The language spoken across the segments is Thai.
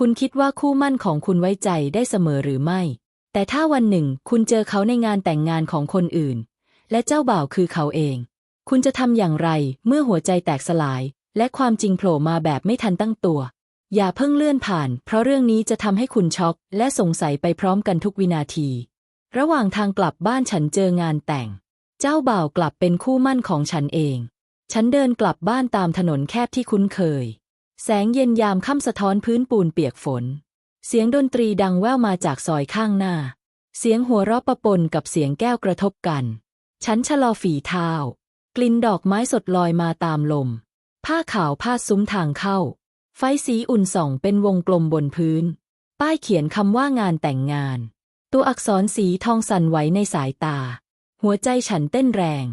คุณคิดว่าคู่มั่นของคุณไว้ใจได้เสมอหรือไม่ แต่ถ้าวันหนึ่งคุณเจอเขาในงานแต่งงานของคนอื่น และเจ้าบ่าวคือเขาเอง คุณจะทำอย่างไรเมื่อหัวใจแตกสลาย และความจริงโผล่มาแบบไม่ทันตั้งตัว อย่าเพิ่งเลื่อนผ่าน เพราะเรื่องนี้จะทำให้คุณช็อกและสงสัยไปพร้อมกันทุกวินาที ระหว่างทางกลับบ้านฉันเจองานแต่ง เจ้าบ่าวกลับเป็นคู่มั่นของฉันเอง ฉันเดินกลับบ้านตามถนนแคบที่คุ้นเคย แสงเย็นยามค่ำสะท้อนพื้นปูนเปียกฝน เสียงดนตรีดังแว่วมาจากซอยข้างหน้า เสียงหัวเราะประปนกับเสียงแก้วกระทบกัน ฉันชะลอฝีเท้า กลิ่นดอกไม้สดลอยมาตามลม ผ้าขาวพาซุ้มทางเข้า ไฟสีอุ่นส่องเป็นวงกลมบนพื้น ป้ายเขียนคำว่างานแต่งงาน ตัวอักษรสีทองสั่นไหวในสายตา หัวใจฉันเต้นแรง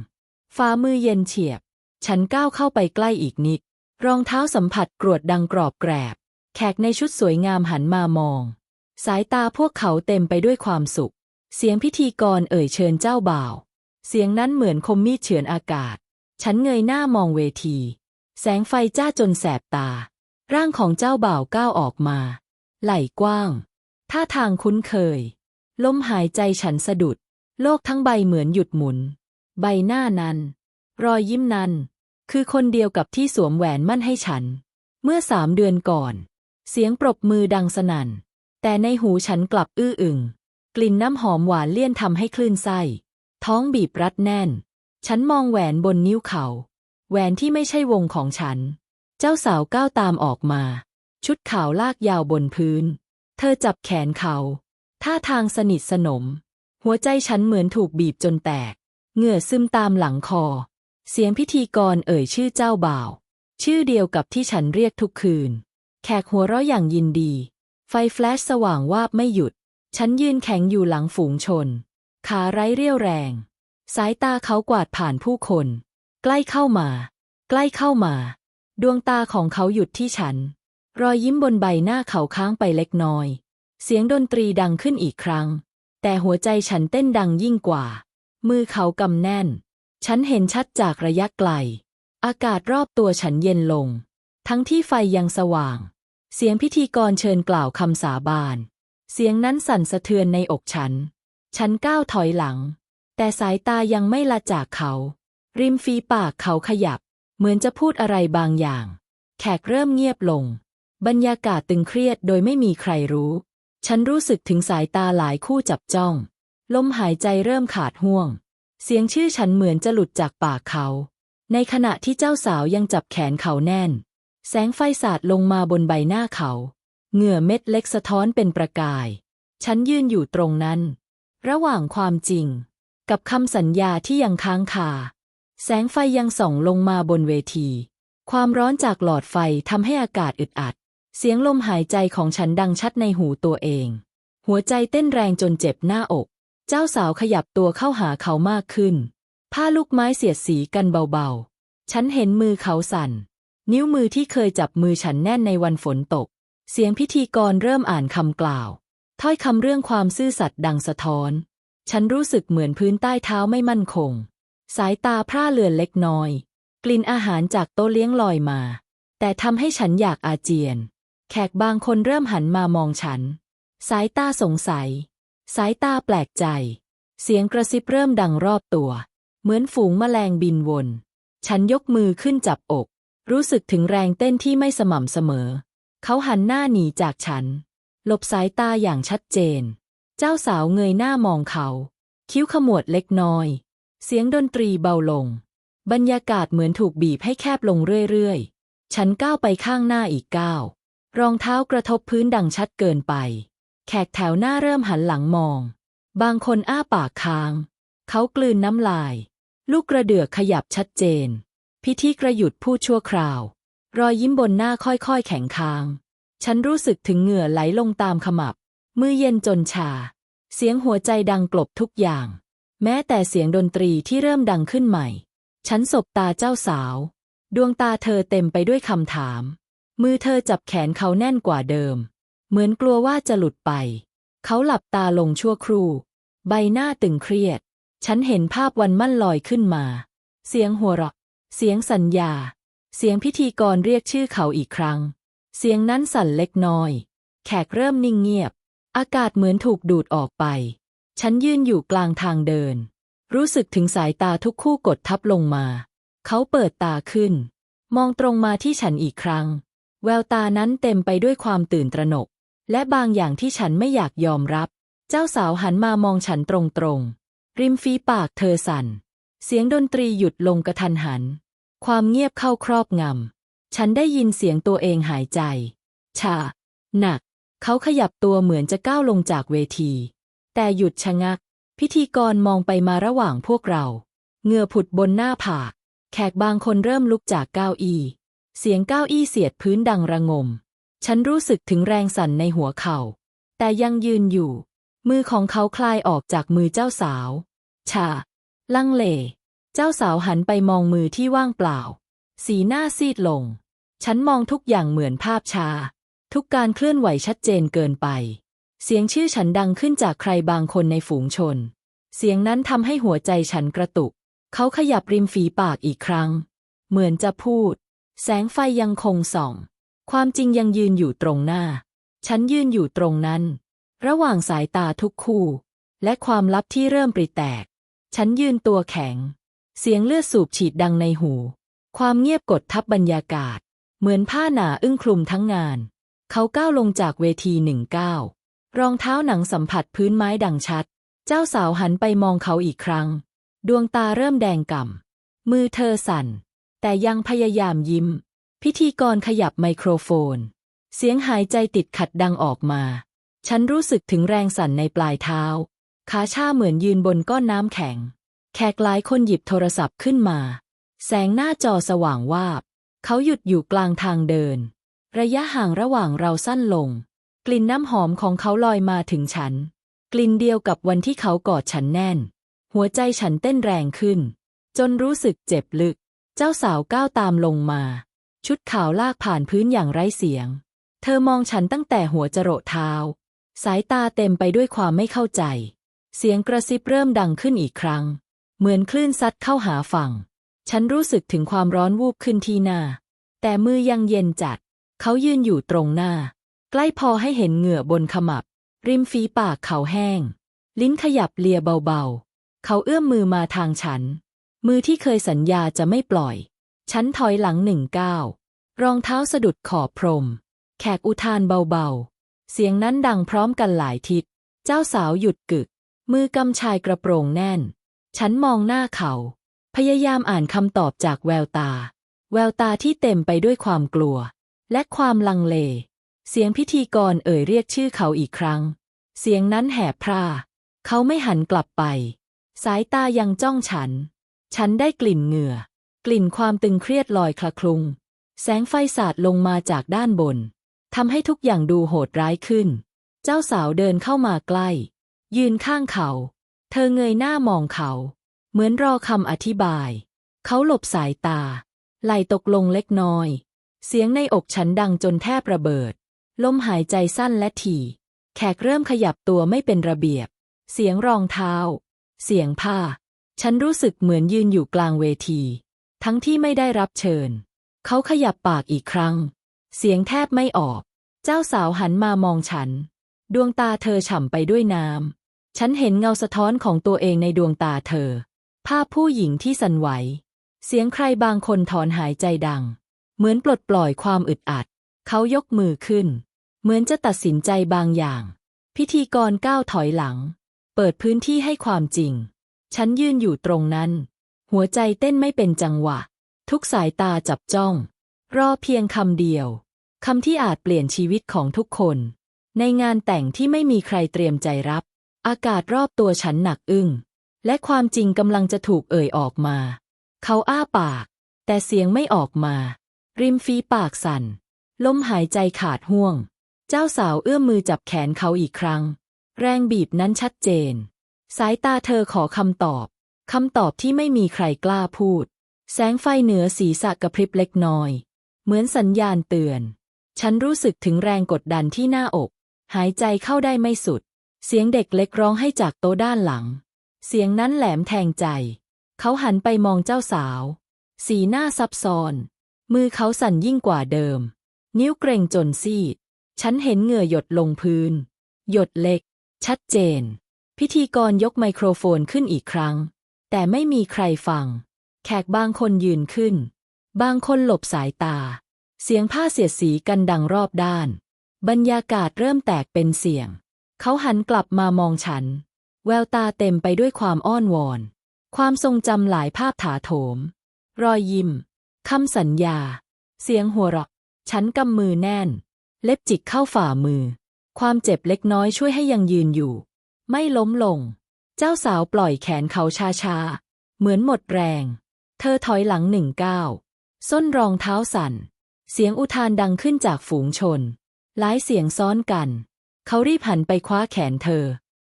ฝ่ามือเย็นเฉียบ ฉันก้าวเข้าไปใกล้อีกนิด รองเท้าสัมผัสกรวดดังกรอบแกรบ แขกในชุดสวยงามหันมามอง สายตาพวกเขาเต็มไปด้วยความสุข เสียงพิธีกรเอ่ยเชิญเจ้าบ่าว เสียงนั้นเหมือนคมมีดเฉือนอากาศ ฉันเงยหน้ามองเวที แสงไฟจ้าจนแสบตา ร่างของเจ้าบ่าวก้าวออกมา ไหล่กว้าง ท่าทางคุ้นเคย ลมหายใจฉันสะดุด โลกทั้งใบเหมือนหยุดหมุน ใบหน้านั้น รอยยิ้มนั้น คือคนเดียวกับที่สวมแหวนมั่นให้ฉัน เมื่อสามเดือนก่อน เสียงปรบมือดังสนั่น แต่ในหูฉันกลับอื้ออึง กลิ่นน้ำหอมหวานเลี่ยนทำให้คลื่นไส้ ท้องบีบรัดแน่น ฉันมองแหวนบนนิ้วเขา แหวนที่ไม่ใช่วงของฉัน เจ้าสาวก้าวตามออกมา ชุดขาวลากยาวบนพื้น เธอจับแขนเขา ท่าทางสนิทสนม หัวใจฉันเหมือนถูกบีบจนแตก เหงื่อซึมตามหลังคอ เสียงพิธีกรเอ่ยชื่อเจ้าบ่าว ชื่อเดียวกับที่ฉันเรียกทุกคืน แขกหัวเราะอย่างยินดี ไฟแฟลชสว่างวาบไม่หยุด ฉันยืนแข็งอยู่หลังฝูงชน ขาไร้เรี่ยวแรง สายตาเขากวาดผ่านผู้คน ใกล้เข้ามา ใกล้เข้ามา ดวงตาของเขาหยุดที่ฉัน รอยยิ้มบนใบหน้าเขาค้างไปเล็กน้อย เสียงดนตรีดังขึ้นอีกครั้ง แต่หัวใจฉันเต้นดังยิ่งกว่า มือเขากำแน่น ฉันเห็นชัดจากระยะไกล อากาศรอบตัวฉันเย็นลง ทั้งที่ไฟยังสว่าง เสียงพิธีกรเชิญกล่าวคำสาบาน เสียงนั้นสั่นสะเทือนในอกฉัน ฉันก้าวถอยหลัง แต่สายตายังไม่ละจากเขา ริมฝีปากเขาขยับ เหมือนจะพูดอะไรบางอย่าง แขกเริ่มเงียบลง บรรยากาศตึงเครียดโดยไม่มีใครรู้ ฉันรู้สึกถึงสายตาหลายคู่จับจ้อง ลมหายใจเริ่มขาดห่วง เสียงชื่อฉันเหมือนจะหลุดจากปากเขา ในขณะที่เจ้าสาวยังจับแขนเขาแน่น แสงไฟสาดลงมาบนใบหน้าเขา เหงื่อเม็ดเล็กสะท้อนเป็นประกาย ฉันยืนอยู่ตรงนั้น ระหว่างความจริง กับคำสัญญาที่ยังค้างคา แสงไฟยังส่องลงมาบนเวที ความร้อนจากหลอดไฟทำให้อากาศอึดอัด เสียงลมหายใจของฉันดังชัดในหูตัวเอง หัวใจเต้นแรงจนเจ็บหน้าอก เจ้าสาวขยับตัวเข้าหาเขามากขึ้น ผ้าลูกไม้เสียดสีกันเบาๆ ฉันเห็นมือเขาสั่น นิ้วมือที่เคยจับมือฉันแน่นในวันฝนตก เสียงพิธีกรเริ่มอ่านคำกล่าว ถ้อยคำเรื่องความซื่อสัตย์ดังสะท้อน ฉันรู้สึกเหมือนพื้นใต้เท้าไม่มั่นคง สายตาพร่าเลือนเล็กน้อย กลิ่นอาหารจากโต๊ะเลี้ยงลอยมา แต่ทำให้ฉันอยากอาเจียน แขกบางคนเริ่มหันมามองฉัน สายตาสงสัย สายตาแปลกใจ เสียงกระซิบเริ่มดังรอบตัว เหมือนฝูงแมลงบินวน ฉันยกมือขึ้นจับอก รู้สึกถึงแรงเต้นที่ไม่สม่ำเสมอ เขาหันหน้าหนีจากฉัน หลบสายตาอย่างชัดเจน เจ้าสาวเงยหน้ามองเขา คิ้วขมวดเล็กน้อย เสียงดนตรีเบาลง บรรยากาศเหมือนถูกบีบให้แคบลงเรื่อยๆ ฉันก้าวไปข้างหน้าอีกก้าวรองเท้ากระทบพื้นดังชัดเกินไป แขกแถวหน้าเริ่มหันหลังมอง บางคนอ้าปากค้าง เขากลืนน้ำลาย ลูกกระเดือกขยับชัดเจน พิธีกระหยุดพูดชั่วคราว รอยยิ้มบนหน้าค่อยๆ แข็งค้าง ฉันรู้สึกถึงเหงื่อไหลลงตามขมับ มือเย็นจนชา เสียงหัวใจดังกลบทุกอย่าง แม้แต่เสียงดนตรีที่เริ่มดังขึ้นใหม่ ฉันสบตาเจ้าสาว ดวงตาเธอเต็มไปด้วยคำถาม มือเธอจับแขนเขาแน่นกว่าเดิม เหมือนกลัวว่าจะหลุดไป เขาหลับตาลงชั่วครู่ ใบหน้าตึงเครียด ฉันเห็นภาพวันมั่นลอยขึ้นมา เสียงหัวเราะ เสียงสัญญา เสียงพิธีกรเรียกชื่อเขาอีกครั้ง เสียงนั้นสั่นเล็กน้อย แขกเริ่มนิ่งเงียบ อากาศเหมือนถูกดูดออกไป ฉันยืนอยู่กลางทางเดิน รู้สึกถึงสายตาทุกคู่กดทับลงมา เขาเปิดตาขึ้น มองตรงมาที่ฉันอีกครั้ง แววตานั้นเต็มไปด้วยความตื่นตระหนก และบางอย่างที่ฉันไม่อยากยอมรับ เจ้าสาวหันมามองฉันตรงๆ ริมฝีปากเธอสั่น เสียงดนตรีหยุดลงกระทันหัน ความเงียบเข้าครอบงำ ฉันได้ยินเสียงตัวเองหายใจ ชา หนัก เขาขยับตัวเหมือนจะก้าวลงจากเวที แต่หยุดชะงัก พิธีกรมองไปมาระหว่างพวกเรา เงื่อผุดบนหน้าผาก แขกบางคนเริ่มลุกจากเก้าอี้ เสียงเก้าอี้เสียดพื้นดังระงม ฉันรู้สึกถึงแรงสั่นในหัวเข่า แต่ยังยืนอยู่ มือของเขาคลายออกจากมือเจ้าสาว ชา ลังเล เจ้าสาวหันไปมองมือที่ว่างเปล่า สีหน้าซีดลง ฉันมองทุกอย่างเหมือนภาพชา ทุกการเคลื่อนไหวชัดเจนเกินไป เสียงชื่อฉันดังขึ้นจากใครบางคนในฝูงชน เสียงนั้นทำให้หัวใจฉันกระตุก เขาขยับริมฝีปากอีกครั้ง เหมือนจะพูด แสงไฟยังคงส่อง ความจริงยังยืนอยู่ตรงหน้า ฉันยืนอยู่ตรงนั้น ระหว่างสายตาทุกคู่ และความลับที่เริ่มปริแตก ฉันยืนตัวแข็ง เสียงเลือดสูบฉีดดังในหู ความเงียบกดทับบรรยากาศ เหมือนผ้าหนาอึ้งคลุมทั้งงาน เขาก้าวลงจากเวทีหนึ่งก้าวรองเท้าหนังสัมผัสพื้นไม้ดังชัด เจ้าสาวหันไปมองเขาอีกครั้ง ดวงตาเริ่มแดงก่ำมือเธอสั่น แต่ยังพยายามยิ้ม พิธีกรขยับไมโครโฟน เสียงหายใจติดขัดดังออกมา ฉันรู้สึกถึงแรงสั่นในปลายเท้า ขาชาเหมือนยืนบนก้อนน้ำแข็ง แขกหลายคนหยิบโทรศัพท์ขึ้นมา แสงหน้าจอสว่างวาบ เขาหยุดอยู่กลางทางเดิน ระยะห่างระหว่างเราสั้นลง กลิ่นน้ำหอมของเขาลอยมาถึงฉัน กลิ่นเดียวกับวันที่เขากอดฉันแน่น หัวใจฉันเต้นแรงขึ้น จนรู้สึกเจ็บลึก เจ้าสาวก้าวตามลงมา ชุดขาวลากผ่านพื้นอย่างไร้เสียง เธอมองฉันตั้งแต่หัวจรดเท้า สายตาเต็มไปด้วยความไม่เข้าใจ เสียงกระซิบเริ่มดังขึ้นอีกครั้ง เหมือนคลื่นซัดเข้าหาฝั่ง ฉันรู้สึกถึงความร้อนวูบขึ้นที่หน้า แต่มือยังเย็นจัด เขายืนอยู่ตรงหน้า ใกล้พอให้เห็นเหงื่อบนขมับ ริมฝีปากเขาแห้ง ลิ้นขยับเลียเบาๆ เขาเอื้อมมือมาทางฉัน มือที่เคยสัญญาจะไม่ปล่อย ฉันถอยหลังหนึ่งก้าวรองเท้าสะดุดขอบพรม แขกอุทานเบาๆ เสียงนั้นดังพร้อมกันหลายทิศ เจ้าสาวหยุดกึก มือกำชายกระโปรงแน่น ฉันมองหน้าเขา พยายามอ่านคำตอบจากแววตา แววตาที่เต็มไปด้วยความกลัว และความลังเล เสียงพิธีกรเอ่ยเรียกชื่อเขาอีกครั้ง เสียงนั้นแหบพร่า เขาไม่หันกลับไป สายตายังจ้องฉัน ฉันได้กลิ่นเหงื่อ กลิ่นความตึงเครียดลอยคละคลุง แสงไฟสาดลงมาจากด้านบนทำให้ทุกอย่างดูโหดร้ายขึ้น เจ้าสาวเดินเข้ามาใกล้ ยืนข้างเขา เธอเงยหน้ามองเขา เหมือนรอคำอธิบาย เขาหลบสายตา ไหลตกลงเล็กน้อย เสียงในอกฉันดังจนแทบระเบิด ลมหายใจสั้นและถี่แขกเริ่มขยับตัวไม่เป็นระเบียบ เสียงรองเท้า เสียงผ้า ฉันรู้สึกเหมือนยืนอยู่กลางเวที ทั้งที่ไม่ได้รับเชิญ เขาขยับปากอีกครั้ง เสียงแทบไม่ออก เจ้าสาวหันมามองฉัน ดวงตาเธอฉ่ำไปด้วยน้ำ ฉันเห็นเงาสะท้อนของตัวเองในดวงตาเธอ ภาพผู้หญิงที่สั่นไหว เสียงใครบางคนถอนหายใจดัง เหมือนปลดปล่อยความอึดอัด เขายกมือขึ้น เหมือนจะตัดสินใจบางอย่าง พิธีกรก้าวถอยหลัง เปิดพื้นที่ให้ความจริง ฉันยืนอยู่ตรงนั้น หัวใจเต้นไม่เป็นจังหวะ ทุกสายตาจับจ้อง รอเพียงคำเดียวคำที่อาจเปลี่ยนชีวิตของทุกคน ในงานแต่งที่ไม่มีใครเตรียมใจรับ อากาศรอบตัวฉันหนักอึ้ง และความจริงกำลังจะถูกเอ่ยออกมา เขาอ้าปาก แต่เสียงไม่ออกมา ริมฝีปากสั่น ลมหายใจขาดห่วง เจ้าสาวเอื้อมมือจับแขนเขาอีกครั้ง แรงบีบนั้นชัดเจน สายตาเธอขอคำตอบ คำตอบที่ไม่มีใครกล้าพูด แสงไฟเหนือศีรษะกระพริบเล็กน้อย เหมือนสัญญาณเตือน ฉันรู้สึกถึงแรงกดดันที่หน้าอก หายใจเข้าได้ไม่สุด เสียงเด็กเล็กร้องให้จากโต๊ะด้านหลัง เสียงนั้นแหลมแทงใจ เขาหันไปมองเจ้าสาว สีหน้าซับซ้อน มือเขาสั่นยิ่งกว่าเดิม นิ้วเกรงจนซีด ฉันเห็นเหงื่อหยดลงพื้น หยดเล็ก ชัดเจน พิธีกรยกไมโครโฟนขึ้นอีกครั้ง แต่ไม่มีใครฟัง แขกบางคนยืนขึ้น บางคนหลบสายตา เสียงผ้าเสียดสีกันดังรอบด้าน บรรยากาศเริ่มแตกเป็นเสียง เขาหันกลับมามองฉัน แววตาเต็มไปด้วยความอ้อนวอน ความทรงจำหลายภาพถาโถม รอยยิ้มคำสัญญา เสียงหัวเราะ ฉันกำมือแน่น เล็บจิกเข้าฝ่ามือ ความเจ็บเล็กน้อยช่วยให้ยังยืนอยู่ ไม่ล้มลง เจ้าสาวปล่อยแขนเขาชาๆเหมือนหมดแรง เธอถอยหลังหนึ่งก้าวส้นรองเท้าสั่น เสียงอุทานดังขึ้นจากฝูงชน หลายเสียงซ้อนกัน เขารีบหันไปคว้าแขนเธอ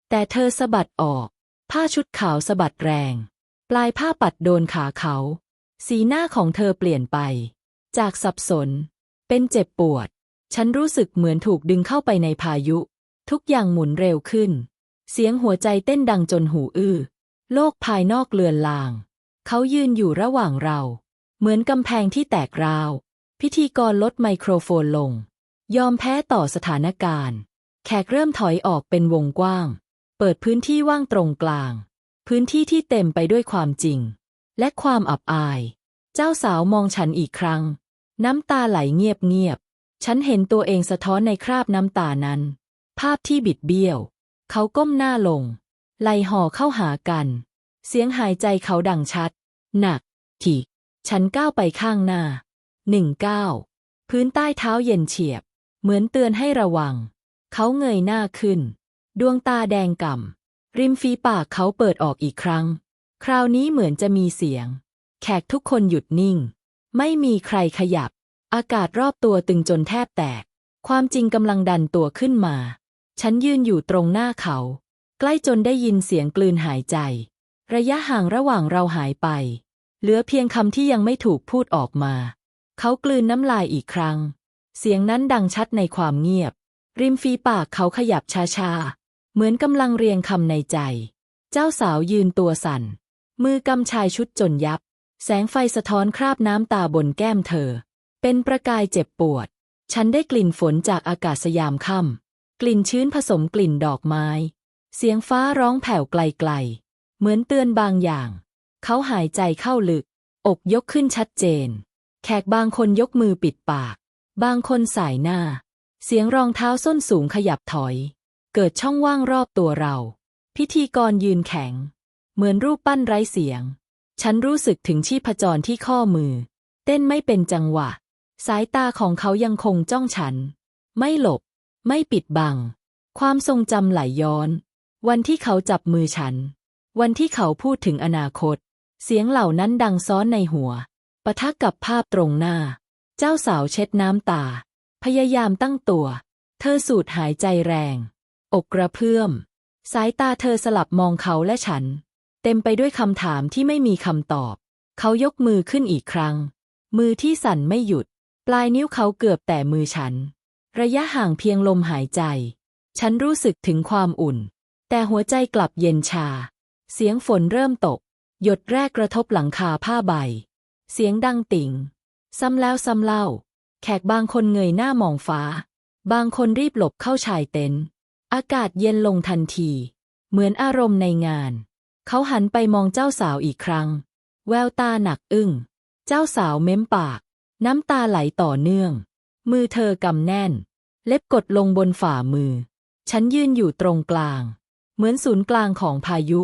แต่เธอสะบัดออก ผ้าชุดขาวสะบัดแรง ปลายผ้าปัดโดนขาเขา สีหน้าของเธอเปลี่ยนไป จากสับสน เป็นเจ็บปวด ฉันรู้สึกเหมือนถูกดึงเข้าไปในพายุ ทุกอย่างหมุนเร็วขึ้น เสียงหัวใจเต้นดังจนหูอื้อ โลกภายนอกเลือนลาง เขายืนอยู่ระหว่างเรา เหมือนกำแพงที่แตกราว พิธีกรลดไมโครโฟนลง ยอมแพ้ต่อสถานการณ์ แขกเริ่มถอยออกเป็นวงกว้าง เปิดพื้นที่ว่างตรงกลาง พื้นที่ที่เต็มไปด้วยความจริง และความอับอาย เจ้าสาวมองฉันอีกครั้ง น้ำตาไหลเงียบๆฉันเห็นตัวเองสะท้อนในคราบน้ำตานั้น ภาพที่บิดเบี้ยว เขาก้มหน้าลง ไหลห่อเข้าหากัน เสียงหายใจเขาดังชัด หนัก ถี่ ฉันก้าวไปข้างหน้าหนึ่งก้าวพื้นใต้เท้าเย็นเฉียบ เหมือนเตือนให้ระวัง เขาเงยหน้าขึ้น ดวงตาแดงก่ำ ริมฝีปากเขาเปิดออกอีกครั้ง คราวนี้เหมือนจะมีเสียง แขกทุกคนหยุดนิ่ง ไม่มีใครขยับ อากาศรอบตัวตึงจนแทบแตก ความจริงกำลังดันตัวขึ้นมา ฉันยืนอยู่ตรงหน้าเขา ใกล้จนได้ยินเสียงกลืนหายใจ ระยะห่างระหว่างเราหายไป เหลือเพียงคำที่ยังไม่ถูกพูดออกมา เขากลืนน้ำลายอีกครั้ง เสียงนั้นดังชัดในความเงียบ ริมฝีปากเขาขยับช้าๆ เหมือนกำลังเรียงคำในใจ เจ้าสาวยืนตัวสั่น มือกำชายชุดจนยับ แสงไฟสะท้อนคราบน้ำตาบนแก้มเธอ เป็นประกายเจ็บปวด ฉันได้กลิ่นฝนจากอากาศสยามค่ำ กลิ่นชื้นผสมกลิ่นดอกไม้ เสียงฟ้าร้องแผ่วไกลๆ เหมือนเตือนบางอย่าง เขาหายใจเข้าลึก อกยกขึ้นชัดเจน แขกบางคนยกมือปิดปาก บางคนสายหน้า เสียงรองเท้าส้นสูงขยับถอย เกิดช่องว่างรอบตัวเรา พิธีกรยืนแข็ง เหมือนรูปปั้นไร้เสียง ฉันรู้สึกถึงชีพจรที่ข้อมือ เต้นไม่เป็นจังหวะ สายตาของเขายังคงจ้องฉัน ไม่หลบ ไม่ปิดบัง ความทรงจำไหลย้อน วันที่เขาจับมือฉัน วันที่เขาพูดถึงอนาคต เสียงเหล่านั้นดังซ้อนในหัว ปะทะกับภาพตรงหน้า เจ้าสาวเช็ดน้ำตา พยายามตั้งตัว เธอสูดหายใจแรง อกกระเพื่อม สายตาเธอสลับมองเขาและฉัน เต็มไปด้วยคำถามที่ไม่มีคำตอบ เขายกมือขึ้นอีกครั้ง มือที่สั่นไม่หยุด ปลายนิ้วเขาเกือบแต่มือฉัน ระยะห่างเพียงลมหายใจ ฉันรู้สึกถึงความอุ่น แต่หัวใจกลับเย็นชา เสียงฝนเริ่มตก หยดแรกกระทบหลังคาผ้าใบ เสียงดังติ่ง ซ้ำแล้วซ้ำเล่า แขกบางคนเงยหน้ามองฟ้า บางคนรีบหลบเข้าชายเต็นท์อากาศเย็นลงทันที เหมือนอารมณ์ในงาน เขาหันไปมองเจ้าสาวอีกครั้ง แววตาหนักอึ้ง เจ้าสาวเม้มปาก น้ำตาไหลต่อเนื่อง มือเธอกำแน่น เล็บกดลงบนฝ่ามือ ฉันยืนอยู่ตรงกลาง เหมือนศูนย์กลางของพายุ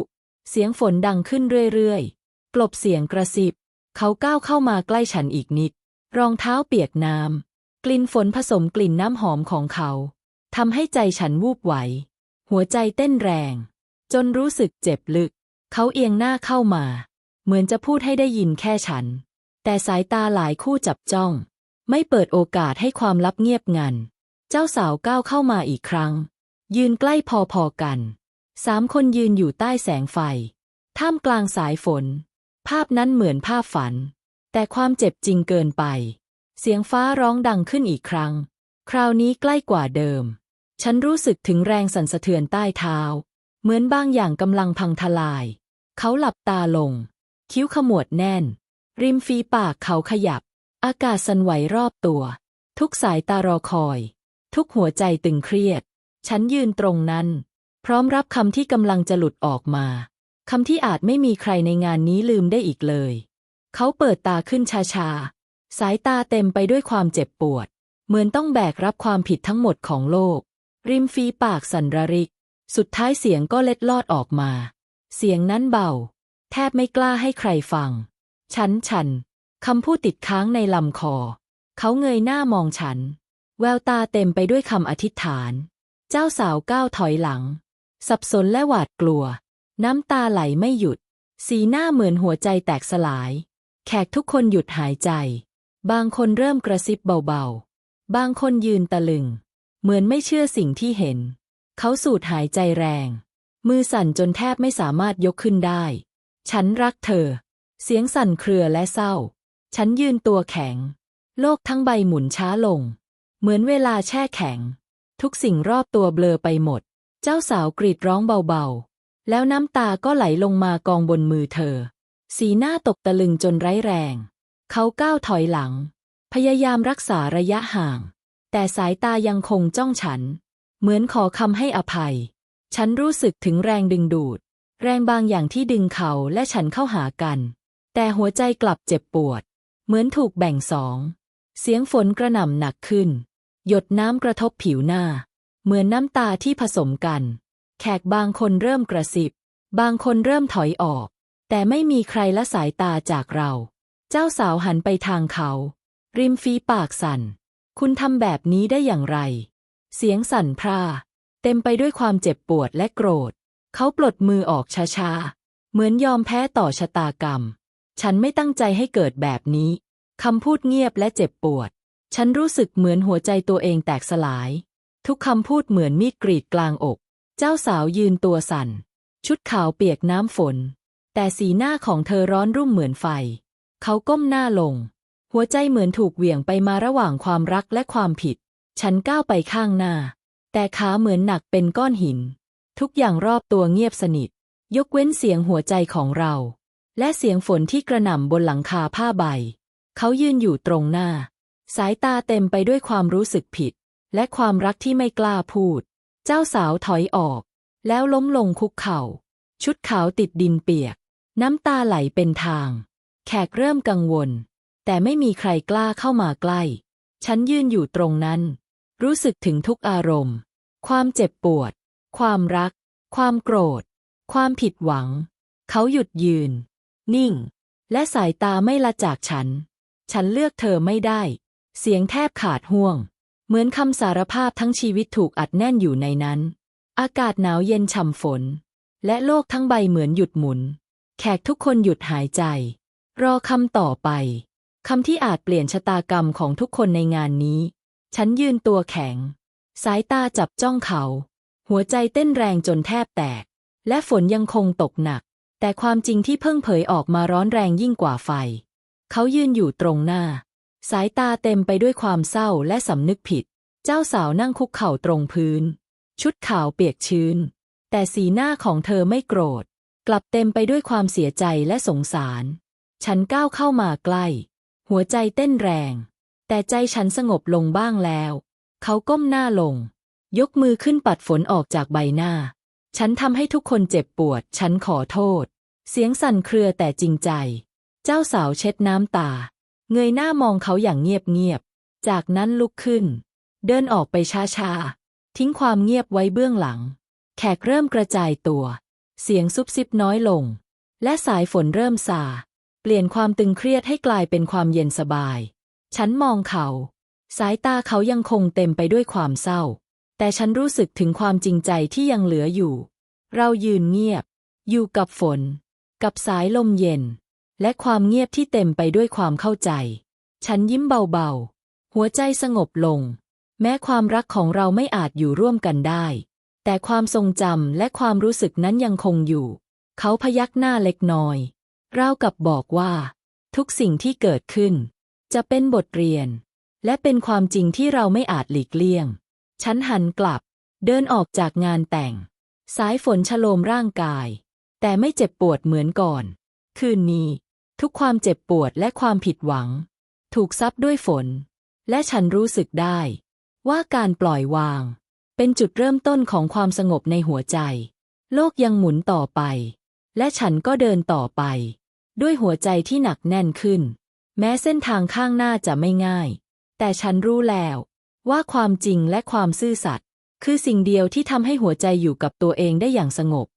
เสียงฝนดังขึ้นเรื่อยๆ กลบเสียงกระซิบ เขาก้าวเข้ามาใกล้ฉันอีกนิด รองเท้าเปียกน้ำ กลิ่นฝนผสมกลิ่นน้ำหอมของเขาทำให้ใจฉันวูบไหว หัวใจเต้นแรง จนรู้สึกเจ็บลึก เขาเอียงหน้าเข้ามา เหมือนจะพูดให้ได้ยินแค่ฉัน แต่สายตาหลายคู่จับจ้อง ไม่เปิดโอกาสให้ความลับเงียบงัน เจ้าสาวก้าวเข้ามาอีกครั้ง ยืนใกล้พอๆกัน สามคนยืนอยู่ใต้แสงไฟ ท่ามกลางสายฝน ภาพนั้นเหมือนภาพฝัน แต่ความเจ็บจริงเกินไป เสียงฟ้าร้องดังขึ้นอีกครั้ง คราวนี้ใกล้กว่าเดิม ฉันรู้สึกถึงแรงสั่นสะเทือนใต้เท้า เหมือนบางอย่างกำลังพังทลาย เขาหลับตาลง คิ้วขมวดแน่น ริมฝีปากเขาขยับ อากาศสั่นไหวรอบตัว ทุกสายตารอคอย ทุกหัวใจตึงเครียด ฉันยืนตรงนั้น พร้อมรับคำที่กำลังจะหลุดออกมาคำที่อาจไม่มีใครในงานนี้ลืมได้อีกเลย เขาเปิดตาขึ้นช้าๆ สายตาเต็มไปด้วยความเจ็บปวด เหมือนต้องแบกรับความผิดทั้งหมดของโลก ริมฝีปากสันระริก สุดท้ายเสียงก็เล็ดลอดออกมา เสียงนั้นเบา แทบไม่กล้าให้ใครฟัง ฉันฉัน คำพูดติดค้างในลำคอ เขาเงยหน้ามองฉัน แววตาเต็มไปด้วยคำอธิษฐาน เจ้าสาวก้าวถอยหลัง สับสนและหวาดกลัว น้ำตาไหลไม่หยุด สีหน้าเหมือนหัวใจแตกสลาย แขกทุกคนหยุดหายใจ บางคนเริ่มกระซิบเบาๆ บางคนยืนตะลึง เหมือนไม่เชื่อสิ่งที่เห็น เขาสูดหายใจแรง มือสั่นจนแทบไม่สามารถยกขึ้นได้ ฉันรักเธอ เสียงสั่นเครือและเศร้า ฉันยืนตัวแข็ง โลกทั้งใบหมุนช้าลง เหมือนเวลาแช่แข็ง ทุกสิ่งรอบตัวเบลอไปหมด เจ้าสาวกรีดร้องเบาๆ แล้วน้ำตาก็ไหลลงมากองบนมือเธอ สีหน้าตกตะลึงจนไร้แรง เขาก้าวถอยหลัง พยายามรักษาระยะห่าง แต่สายตายังคงจ้องฉัน เหมือนขอคำให้อภัย ฉันรู้สึกถึงแรงดึงดูด แรงบางอย่างที่ดึงเขาและฉันเข้าหากัน แต่หัวใจกลับเจ็บปวด เหมือนถูกแบ่งสอง เสียงฝนกระหน่ำหนักขึ้น หยดน้ำกระทบผิวหน้า เหมือนน้ำตาที่ผสมกัน แขกบางคนเริ่มกระสิบ บางคนเริ่มถอยออก แต่ไม่มีใครละสายตาจากเรา เจ้าสาวหันไปทางเขา ริมฝีปากสั่น คุณทำแบบนี้ได้อย่างไร เสียงสั่นพร่า เต็มไปด้วยความเจ็บปวดและโกรธ เขาปลดมือออกช้าๆ เหมือนยอมแพ้ต่อชะตากรรม ฉันไม่ตั้งใจให้เกิดแบบนี้คำพูดเงียบและเจ็บปวด ฉันรู้สึกเหมือนหัวใจตัวเองแตกสลาย ทุกคำพูดเหมือนมีดกรีดกลางอก เจ้าสาวยืนตัวสั่น ชุดขาวเปียกน้ำฝน แต่สีหน้าของเธอร้อนรุ่มเหมือนไฟ เขาก้มหน้าลง หัวใจเหมือนถูกเหวี่ยงไปมาระหว่างความรักและความผิด ฉันก้าวไปข้างหน้า แต่ขาเหมือนหนักเป็นก้อนหิน ทุกอย่างรอบตัวเงียบสนิท ยกเว้นเสียงหัวใจของเรา และเสียงฝนที่กระหน่ำบนหลังคาผ้าใบ เขายืนอยู่ตรงหน้า สายตาเต็มไปด้วยความรู้สึกผิด และความรักที่ไม่กล้าพูด เจ้าสาวถอยออก แล้วล้มลงคุกเข่า ชุดขาวติดดินเปียก น้ำตาไหลเป็นทาง แขกเริ่มกังวล แต่ไม่มีใครกล้าเข้ามาใกล้ ฉันยืนอยู่ตรงนั้น รู้สึกถึงทุกอารมณ์ ความเจ็บปวด ความรัก ความโกรธ ความผิดหวัง เขาหยุดยืน นิ่ง และสายตาไม่ละจากฉัน ฉันเลือกเธอไม่ได้ เสียงแทบขาดห่วง เหมือนคำสารภาพทั้งชีวิตถูกอัดแน่นอยู่ในนั้น อากาศหนาวเย็นฉ่ำฝน และโลกทั้งใบเหมือนหยุดหมุน แขกทุกคนหยุดหายใจ รอคำต่อไปคำที่อาจเปลี่ยนชะตากรรมของทุกคนในงานนี้ ฉันยืนตัวแข็ง สายตาจับจ้องเขา หัวใจเต้นแรงจนแทบแตก และฝนยังคงตกหนัก แต่ความจริงที่เพิ่งเผยออกมาร้อนแรงยิ่งกว่าไฟ เขายืนอยู่ตรงหน้า สายตาเต็มไปด้วยความเศร้าและสำนึกผิด เจ้าสาวนั่งคุกเข่าตรงพื้น ชุดขาวเปียกชื้น แต่สีหน้าของเธอไม่โกรธ กลับเต็มไปด้วยความเสียใจและสงสาร ฉันก้าวเข้ามาใกล้ หัวใจเต้นแรง แต่ใจฉันสงบลงบ้างแล้ว เขาก้มหน้าลง ยกมือขึ้นปัดฝนออกจากใบหน้า ฉันทำให้ทุกคนเจ็บปวด ฉันขอโทษ เสียงสั่นเครือแต่จริงใจ เจ้าสาวเช็ดน้ำตา เงยหน้ามองเขาอย่างเงียบๆ จากนั้นลุกขึ้น เดินออกไปช้าๆ ทิ้งความเงียบไว้เบื้องหลัง แขกเริ่มกระจายตัว เสียงซุบซิบน้อยลง และสายฝนเริ่มซา เปลี่ยนความตึงเครียดให้กลายเป็นความเย็นสบาย ฉันมองเขา สายตาเขายังคงเต็มไปด้วยความเศร้า แต่ฉันรู้สึกถึงความจริงใจที่ยังเหลืออยู่ เรายืนเงียบ อยู่กับฝน กับสายลมเย็น และความเงียบที่เต็มไปด้วยความเข้าใจ ฉันยิ้มเบาๆ หัวใจสงบลง แม้ความรักของเราไม่อาจอยู่ร่วมกันได้ แต่ความทรงจำและความรู้สึกนั้นยังคงอยู่ เขาพยักหน้าเล็กน้อยราวกับบอกว่า ทุกสิ่งที่เกิดขึ้น จะเป็นบทเรียน และเป็นความจริงที่เราไม่อาจหลีกเลี่ยง ฉันหันกลับ เดินออกจากงานแต่ง สายฝนชโลมร่างกาย แต่ไม่เจ็บปวดเหมือนก่อน คืนนี้ ทุกความเจ็บปวดและความผิดหวัง ถูกซับด้วยฝน และฉันรู้สึกได้ ว่าการปล่อยวาง เป็นจุดเริ่มต้นของความสงบในหัวใจ โลกยังหมุนต่อไป และฉันก็เดินต่อไป ด้วยหัวใจที่หนักแน่นขึ้น แม้เส้นทางข้างหน้าจะไม่ง่าย แต่ฉันรู้แล้ว ว่าความจริงและความซื่อสัตย์คือสิ่งเดียวที่ทำให้หัวใจอยู่กับตัวเองได้อย่างสงบ